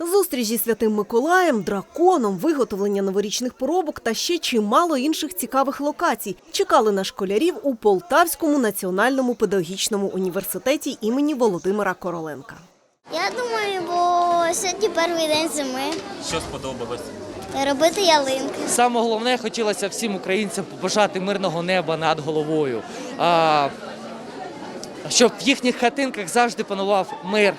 Зустріч зі святим Миколаєм, драконом, виготовлення новорічних поробок та ще чимало інших цікавих локацій чекали на школярів у Полтавському національному педагогічному університеті імені Володимира Короленка. Я думаю, бо сьогодні перший день зими. Що сподобалось? Робити ялинки. Саме головне хотілося всім українцям побажати мирного неба над головою. А, щоб в їхніх хатинках завжди панував мир,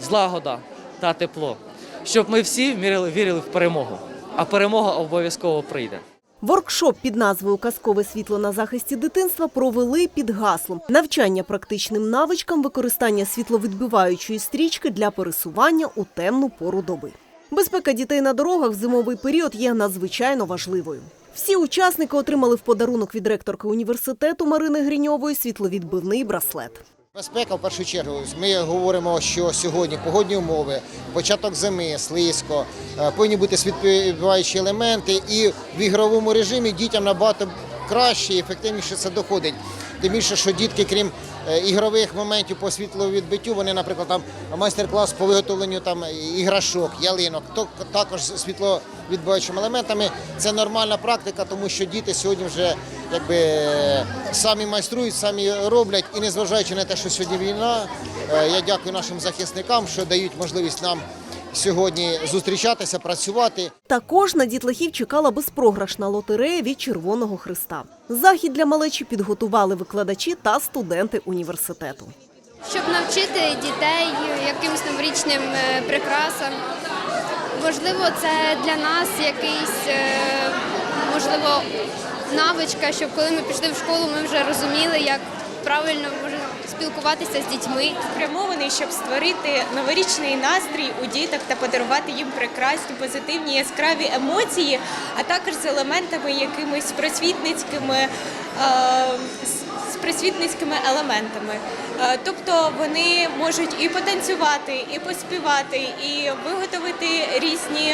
злагода та тепло. Щоб ми всі вірили, в перемогу. А перемога обов'язково прийде. Воркшоп під назвою Казкове світло на захисті дитинства провели під гаслом навчання практичним навичкам використання світловідбиваючої стрічки для пересування у темну пору доби. Безпека дітей на дорогах в зимовий період є надзвичайно важливою. Всі учасники отримали в подарунок від ректорки університету Марини Гріньової світловідбивний браслет. Безпека в першу чергу. Ми говоримо, що сьогодні погодні умови, початок зими, слизько, е, повинні бути світпіваючі елементи, і в ігровому режимі дітям набагато краще і ефективніше це доходить. Тим більше, що дітки, крім е, ігрових моментів по світловідбиттю, вони, наприклад, там майстер-клас по виготовленню там іграшок, ялинок, то також з світловідбиваючими елементами. Це нормальна практика, тому що діти сьогодні вже якби самі майструють, самі роблять. І незважаючи на те, що сьогодні війна, е, я дякую нашим захисникам, що дають можливість нам сьогодні зустрічатися, працювати. Також на дітлахів чекала безпрограшна лотерея від Червоного Христа. Захід для малечі підготували викладачі та студенти університету. щоб навчити дітей якимось новорічним е, прикрасам. Можливо, це для нас якийсь е, можливо навичка, щоб коли ми пішли в школу, ми вже розуміли, як правильно може спілкуватися з дітьми. спрямований, щоб створити новорічний настрій у діток та подарувати їм прекрасні, позитивні, яскраві емоції, а також з елементами якимись просвітницькими. е, просвітницькими елементами, Е, тобто вони можуть і потанцювати, і поспівати, і виготовити різні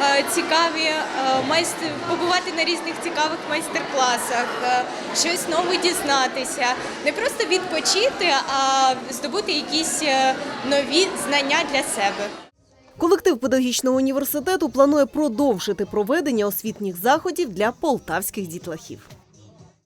е, цікаві е, майстер, побувати на різних цікавих майстер-класах, щось нове дізнатися, не просто відпочити, а здобути якісь нові знання для себе. Колектив педагогічного університету планує продовжити проведення освітніх заходів для полтавських дітлахів.